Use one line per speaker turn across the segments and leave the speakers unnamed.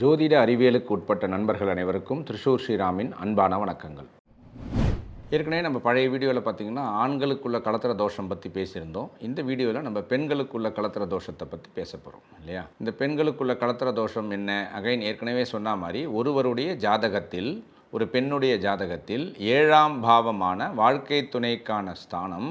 ஜோதிட அறிவியலுக்கு உட்பட்ட நண்பர்கள் அனைவருக்கும் திருஷூர் ஸ்ரீராமின் அன்பான வணக்கங்கள். ஏற்கனவே நம்ம பழைய வீடியோவில் பார்த்திங்கன்னா ஆண்களுக்குள்ள கலத்திர தோஷம் பற்றி பேசியிருந்தோம். இந்த வீடியோவில் நம்ம பெண்களுக்குள்ள கலத்திர தோஷத்தை பற்றி பேச போகிறோம் இல்லையா? இந்த பெண்களுக்குள்ள கலத்திர தோஷம் என்ன? அகைன் ஏற்கனவே சொன்ன மாதிரி ஒருவருடைய ஜாதகத்தில் ஒரு பெண்ணுடைய ஜாதகத்தில் ஏழாம் பாவமான வாழ்க்கை துணைக்கான ஸ்தானம்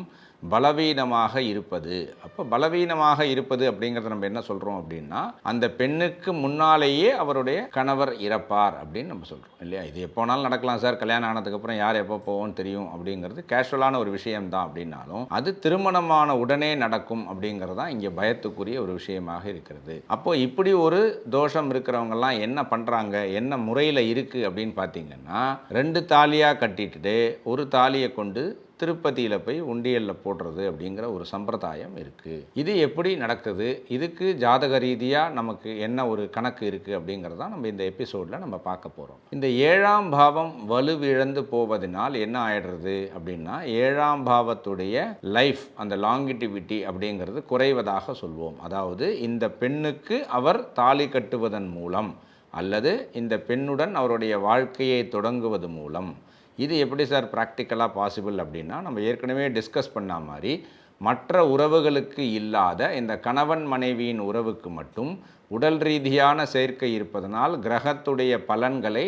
பலவீனமாக இருப்பது. அப்போ பலவீனமாக இருப்பது அப்படிங்கிறத நம்ம என்ன சொல்கிறோம் அப்படின்னா அந்த பெண்ணுக்கு முன்னாலேயே அவருடைய கணவர் இறப்பார் அப்படின்னு நம்ம சொல்கிறோம் இல்லையா? இது எப்போனாலும் நடக்கலாம் சார். கல்யாணம் ஆனதுக்கப்புறம் யார் எப்போ போவோம்னு தெரியும் அப்படிங்கிறது கேஷுவலான ஒரு விஷயம் தான் அப்படின்னாலும் அது திருமணமான உடனே நடக்கும் அப்படிங்கிறது தான் இங்கே பயத்துக்குரிய ஒரு விஷயமாக இருக்கிறது. அப்போ இப்படி ஒரு தோஷம் இருக்கிறவங்கெல்லாம் என்ன பண்ணுறாங்க என்ன முறையில் இருக்குது அப்படின்னு பார்த்தீங்கன்னா ரெண்டு தாலியாக கட்டிட்டு ஒரு தாலியை கொண்டு திருப்பதியில் போய் உண்டியலில் போடுறது அப்படிங்கிற ஒரு சம்பிரதாயம் இருக்குது இது எப்படி நடக்குது? இதுக்கு ஜாதக ரீதியாக நமக்கு என்ன ஒரு கணக்கு இருக்குது அப்படிங்கிறதா நம்ம இந்த எபிசோடில் நம்ம பார்க்க போகிறோம் இந்த ஏழாம் பாவம் வலுவிழந்து போவதனால் என்ன ஆயிடுறது அப்படின்னா ஏழாம் பாவத்துடைய லைஃப் அந்த லாங்கிட்டிவிட்டி அப்படிங்கிறது குறைவதாக சொல்வோம். அதாவது இந்த பெண்ணுக்கு அவர் தாலி கட்டுவதன் மூலம் அல்லது இந்த பெண்ணுடன் அவருடைய வாழ்க்கையை தொடங்குவது மூலம். இது எப்படி சார் ப்ராக்டிக்கலாக பாசிபிள் அப்படின்னா நம்ம ஏற்கனவே டிஸ்கஸ் பண்ண மாதிரி மற்ற உறவுகளுக்கு இல்லாத இந்த கணவன் மனைவியின் உறவுக்கு மட்டும் உடல் ரீதியான சேர்க்கை இருப்பதனால் கிரகத்துடைய பலன்களை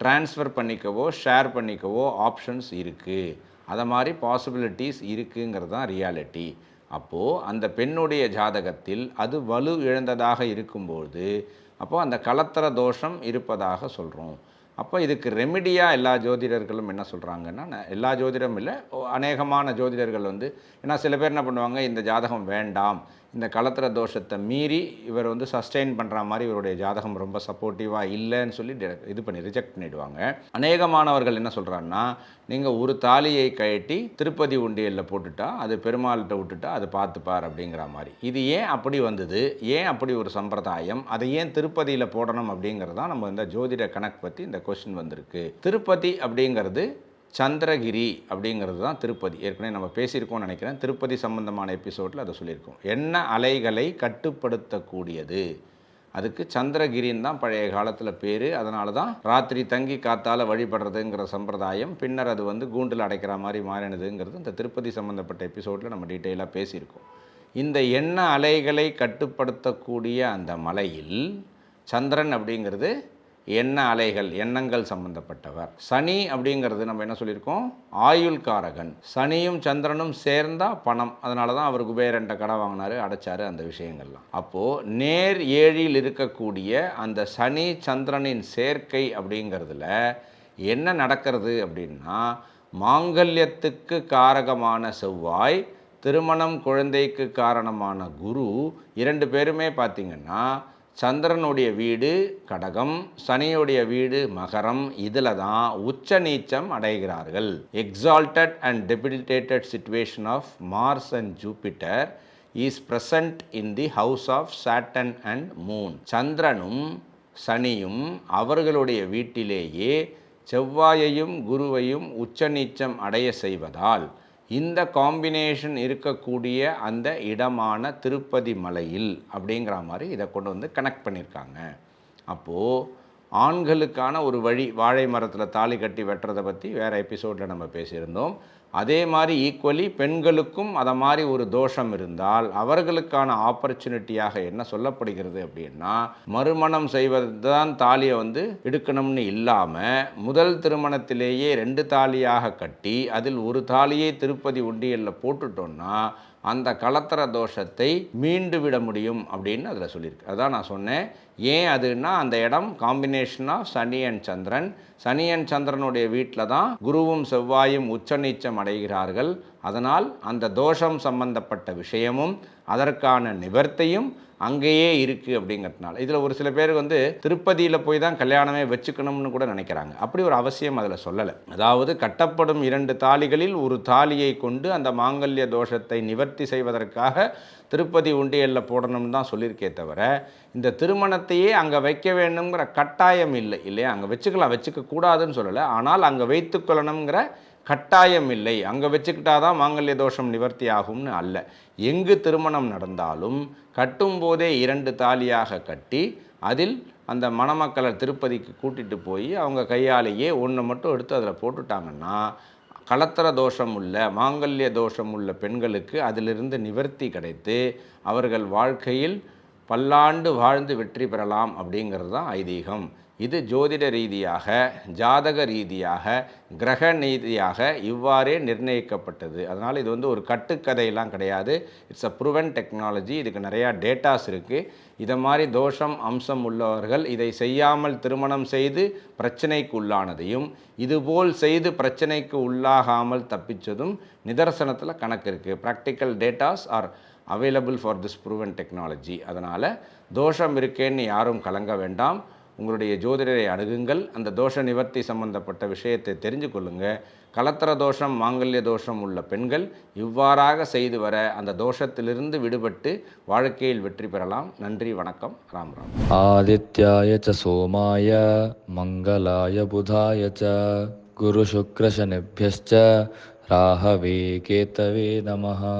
ட்ரான்ஸ்ஃபர் பண்ணிக்கவோ ஷேர் பண்ணிக்கவோ ஆப்ஷன்ஸ் இருக்குது அதை மாதிரி பாசிபிலிட்டிஸ் இருக்குங்கிறது தான் ரியாலிட்டி அப்போது அந்த பெண்ணுடைய ஜாதகத்தில் அது வலு இழந்ததாக இருக்கும்போது அப்போது அந்த கலத்தர தோஷம் இருப்பதாக சொல்கிறோம் அப்போ இதுக்கு ரெமிடியாக எல்லா ஜோதிடர்களும் என்ன சொல்கிறாங்கன்னா எல்லா ஜோதிடரும் இல்லை ஓ- அநேகமான ஜோதிடர்கள் வந்து ஏன்னா சில பேர் என்ன பண்ணுவாங்க இந்த ஜாதகம் வேண்டாம் இந்த கலத்திர தோஷத்தை மீறி இவர் வந்து சஸ்டெயின் பண்ணுற மாதிரி இவருடைய ஜாதகம் ரொம்ப சப்போர்ட்டிவாக இல்லைன்னு சொல்லி இது பண்ணி ரிஜெக்ட் பண்ணிவிடுவாங்க அநேகமானவர்கள் என்ன சொல்கிறாங்கன்னா நீங்கள் ஒரு தாலியை கழட்டி திருப்பதி உண்டியலில் போட்டுட்டா அது பெருமாள்கிட்ட விட்டுட்டா அது பார்த்துப்பார் அப்படிங்கிற மாதிரி. இது ஏன் அப்படி வந்தது? ஏன் அப்படி ஒரு சம்பிரதாயம்? அதை ஏன் திருப்பதியில் போடணும் அப்படிங்கிறதான் நம்ம இந்த ஜோதிட கணக்கு பற்றி இந்த கொஷின் வந்திருக்கு. திருப்பதி அப்படிங்கிறது சந்திரகிரி அப்படிங்கிறது தான் திருப்பதி. ஏற்கனவே நம்ம பேசியிருக்கோம்னு நினைக்கிறேன். திருப்பதி சம்பந்தமான எபிசோடில் அதை சொல்லியிருக்கோம். என்ன அலைகளை கட்டுப்படுத்தக்கூடியது? அதுக்கு சந்திரகிரின்னு தான் பழைய காலத்தில் பேர். அதனால தான் ராத்திரி தங்கி காத்தால் வழிபடுறதுங்கிற சம்பிரதாயம் பின்னர் அது வந்து கூண்டில் அடைக்கிற மாதிரி மாறினதுங்கிறது இந்த திருப்பதி சம்மந்தப்பட்ட எபிசோடில் நம்ம டீட்டெயிலாக பேசியிருக்கோம். இந்த எண்ண அலைகளை கட்டுப்படுத்தக்கூடிய அந்த மலையில் சந்திரன் அப்படிங்கிறது எண்ண அலைகள் எண்ணங்கள் சம்பந்தப்பட்டவர். சனி அப்படிங்கிறது நம்ம என்ன சொல்லியிருக்கோம்? ஆயுள் காரகன். சனியும் சந்திரனும் சேர்ந்தா பணம். அதனால தான் அவர் குபேரன்ட்ட கடை வாங்கினாரு அடைச்சாரு அந்த விஷயங்கள்லாம். அப்போது நேர் ஏழில் இருக்கக்கூடிய அந்த சனி சந்திரனின் சேர்க்கை அப்படிங்கிறதுல என்ன நடக்கிறது அப்படின்னா மாங்கல்யத்துக்கு காரகமான செவ்வாய் திருமணம் குழந்தைக்கு காரணமான குரு இரண்டு பேருமே பார்த்திங்கன்னா சந்திரனுடைய வீடு கடகம் சனியுடைய வீடு மகரம். இதில் தான் உச்ச நீச்சம் அடைகிறார்கள். Exalted and debilitated situation of Mars and Jupiter is present in the house of Saturn and moon சந்திரனும் சனியும் அவர்களுடைய வீட்டிலேயே செவ்வாயையும் குருவையும் உச்ச நீச்சம் அடைய செய்வதால் இந்த காம்பினேஷன் இருக்கக்கூடிய அந்த இடமான திருப்பதி மலையில் அப்படிங்கிற மாதிரி இதை கொண்டு வந்து கனெக்ட் பண்ணியிருக்காங்க. அப்போது ஆண்களுக்கான ஒரு வழி வாழை மரத்தில் தாலி கட்டி வெட்டுறதை பற்றி வேறு எபிசோடில் நம்ம பேசியிருந்தோம். அதே மாதிரி ஈக்குவலி பெண்களுக்கும் அதை மாதிரி ஒரு தோஷம் இருந்தால் அவர்களுக்கான ஆப்பர்ச்சுனிட்டியாக என்ன சொல்லப்படுகிறது அப்படின்னா மறுமணம் செய்வது தான் தாலியை வந்து எடுக்கணும்னு இல்லாமல் முதல் திருமணத்திலேயே ரெண்டு தாலியாக கட்டி அதில் ஒரு தாலியை திருப்பதி உண்டியலில் போட்டுட்டோம்னா அந்த கலத்தர தோஷத்தை மீண்டு விட முடியும் அப்படின்னு அதில் சொல்லியிருக்கு. அதான் நான் சொன்னேன். ஏன் அதுன்னா அந்த இடம் combination of Shani and Chandran. Shani and சந்திரனுடைய வீட்டில் தான் குருவும் செவ்வாயும் உச்ச நீச்சம் அடைகிறார்கள். அதனால் அந்த தோஷம் சம்பந்தப்பட்ட விஷயமும் அதற்கான நிவர்த்தியும் அங்கேயே இருக்குது அப்படிங்கிறதுனால. இதில் ஒரு சில பேர் வந்து திருப்பதியில் போய் தான் கல்யாணமே வச்சுக்கணும்னு கூட நினைக்கிறாங்க. அப்படி ஒரு அவசியம் அதில் சொல்லலை. அதாவது கட்டப்படும் இரண்டு தாலிகளில் ஒரு தாலியை கொண்டு அந்த மாங்கல்ய தோஷத்தை நிவர்த்தி செய்வதற்காக திருப்பதி உண்டியலில் போடணும்னு தான் சொல்லியிருக்கே தவிர இந்த திருமண திருமணத்தையே அங்கே வைக்க வேணுங்கிற கட்டாயம் இல்லை இல்லையா? அங்கே வச்சுக்கலாம் வச்சுக்க கூடாதுன்னு சொல்லலை. ஆனால் அங்கே வைத்துக்கொள்ளணுங்கிற கட்டாயம் இல்லை. அங்கே வச்சுக்கிட்டா தான் மாங்கல்ய தோஷம் நிவர்த்தி ஆகும்னு அல்ல. எங்கு திருமணம் நடந்தாலும் கட்டும்போதே இரண்டு தாலியாக கட்டி அதில் அந்த மணமக்களை திருப்பதிக்கு கூட்டிகிட்டு போய் அவங்க கையாலேயே ஒன்று மட்டும் எடுத்து அதில் போட்டுட்டாங்கன்னா களத்திர தோஷம் உள்ள மாங்கல்ய தோஷம் உள்ள பெண்களுக்கு அதிலிருந்து நிவர்த்தி கிடைத்து அவர்கள் வாழ்க்கையில் பல்லாண்டு வாழ்ந்து வெற்றி பெறலாம் அப்படிங்கிறது தான் ஐதீகம். இது ஜோதிட ரீதியாக ஜாதக ரீதியாக கிரக ரீதியாக இவ்வாறே நிர்ணயிக்கப்பட்டது. அதனால் இது வந்து ஒரு கட்டுக்கதையெல்லாம் கிடையாது. இட்ஸ் அ ப்ரூவன் டெக்னாலஜி இதுக்கு நிறையா டேட்டாஸ் இருக்குது இதை மாதிரி தோஷம் அம்சம் உள்ளவர்கள் இதை செய்யாமல் திருமணம் செய்து பிரச்சனைக்கு உள்ளானதையும் இதுபோல் செய்து பிரச்சனைக்கு உள்ளாகாமல் தப்பிச்சதும் நிதர்சனத்தில் கணக்கு இருக்குது practical datas are available for this proven technology அதனால் தோஷம் இருக்கேன்னு யாரும் கலங்க வேண்டாம். உங்களுடைய ஜோதிடரை அணுகுங்கள். அந்த தோஷ நிவர்த்தி சம்பந்தப்பட்ட விஷயத்தை தெரிஞ்சு கொள்ளுங்கள் கலத்தர தோஷம் மாங்கல்ய தோஷம் உள்ள பெண்கள் இவ்வாறாக செய்து வர அந்த தோஷத்திலிருந்து விடுபட்டு வாழ்க்கையில் வெற்றி பெறலாம். நன்றி வணக்கம். ராம் ராம்.
ஆதித்யாய ச சோமாய மங்களாய புதாய ச குரு சுக்ரசனிபியச்ச ராகவே கேத்தவே நமஹா.